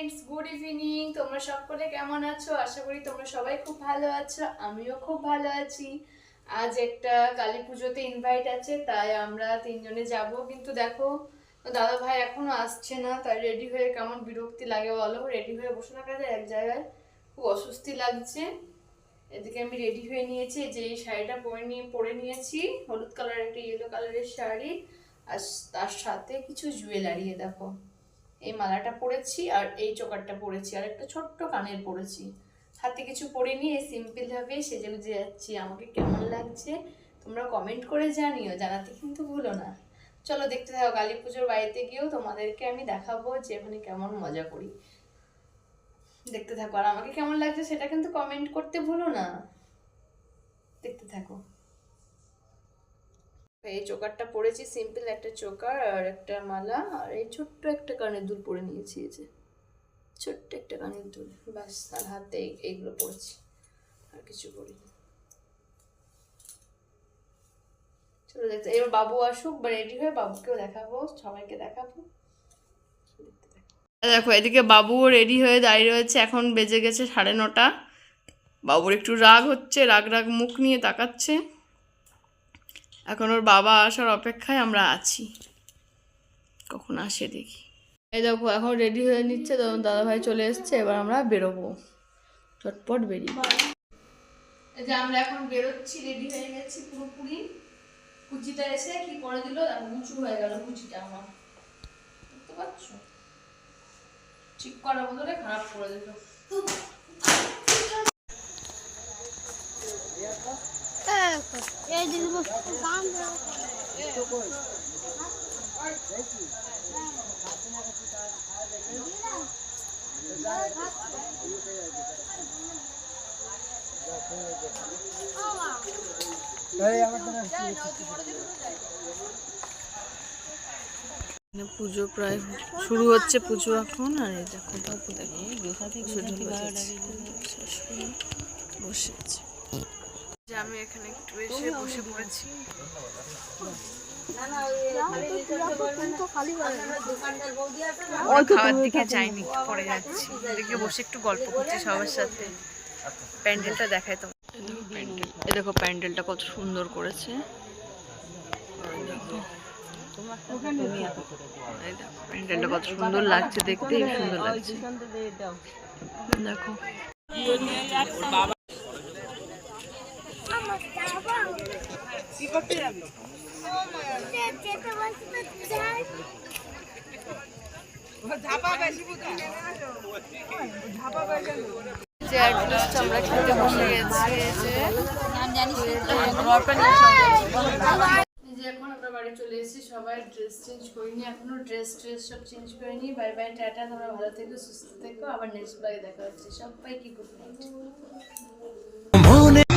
Friends good evening তোমরা সকলে কেমন আছো? আশা করি তোমরা সবাই খুব ভালো আছো। আমিও খুব ভালো আছি। আজ একটা কালী পুজোতে ইনভাইট আছে, তাই আমরা তিনজনে যাব। কিন্তু দেখো দাদা ভাই এখনও আসছে না, তাই রেডি হয়ে কেমন বিরক্তি লাগে বলো? রেডি হয়ে বসে থাকা যায় এক জায়গায় খুব অস্বস্তি লাগছে। এদিকে আমি রেডি হয়ে নিয়েছি যে এই শাড়িটা পরে নিয়ে, পরে নিয়েছি। হলুদ কালার একটা ইয়েলো কালারের শাড়ি। আর তার সাথে কিছু জুয়েলারি দেখো। এই মালাটা পরেছি আর এই চোকারটা পরেছি, আর একটা ছোট্ট কানের পরেছি। হাতে কিছু পরিনি, এই সিম্পল ভাবে সেজে গুজে যাচ্ছি। আমাকে কেমন লাগছে তোমরা কমেন্ট করে জানিও, জানাতে কিন্তু ভুলো না। চলো দেখতে থাকো, কালী পুজোর বাড়িতে গিয়েও তোমাদেরকে আমি দেখাবো যে ওখানে কেমন মজা করি। দেখতে থাকো, আর আমাকে কেমন লাগছে সেটা কিন্তু কমেন্ট করতে ভুলো না। দেখতে থাকো। এই চোকারটা পরেছি সিম্পল একটা চোকার আর একটা মালা, আর এই ছোট্ট একটা কানের দুল পরে নিয়েছি যে। ছোট্ট একটা কানের দুল, ব্যাস, আর হাতে এই- এইগুলো পরেছি, আর কিছু করিনি চলো দেখতে, এবার বাবু আসুক, বা রেডি হয়ে বাবুকেও দেখাবো, সবাইকে দেখাবো। দেখো, এদিকে বাবুও রেডি হয়ে দাঁড়িয়ে রয়েছে, এখন বেজে গেছে সাড়ে নটা। বাবুর একটু রাগ হচ্ছে, রাগ রাগ মুখ নিয়ে তাকাচ্ছে। এখন ওর বাবা আসার অপেক্ষায় আমরা আছি। কখন আসে দেখি। এই দেখো, এখন রেডি হয়ে নিচ্ছে, তো দাদা ভাই চলে এসছে, এবার আমরা বেরোবো। চটপট বেরিয়ে। এই যে আমরা এখন বেরোচ্ছি রেডি হয়ে গেছি পুরোপুরি। কুচিটা এসে কি করে দিল? উঁচু হয়ে গেল কুচিটা আমার। বুঝতে পারছ ঠিক করার বদলে খারাপ করে দিল। পুজো প্রায় শুরু হচ্ছে পুজো এখন আর এই দেখো বসে আছে। যে আমি এখানে একটু এসে বসে পড়েছি। ওর খাওয়ার দিকে যাইনি পরে যাচ্ছি। এদিকে বসে একটু গল্প করছি সবার সাথে। প্যান্ডেলটা দেখায় তো এ দেখো প্যান্ডেলটা কত সুন্দর করেছে। প্যান্ডেলটা কত সুন্দর লাগছে দেখতে সুন্দর লাগছে। দেখো। যে অ্যাটলিস্ট আমরা খেতে বসে গেছি যে এখন আমরা বাড়ি চলে এসেছি সবাই ড্রেস চেঞ্জ করিনি এখনও ড্রেস ট্রেস সব চেঞ্জ করিনি। বাই বাই টাটা তোমরা ভালো থেকো সুস্থ থেকো আবার নেক্সট ব্লগে দেখা হচ্ছে। সবাইকে গুড নাইট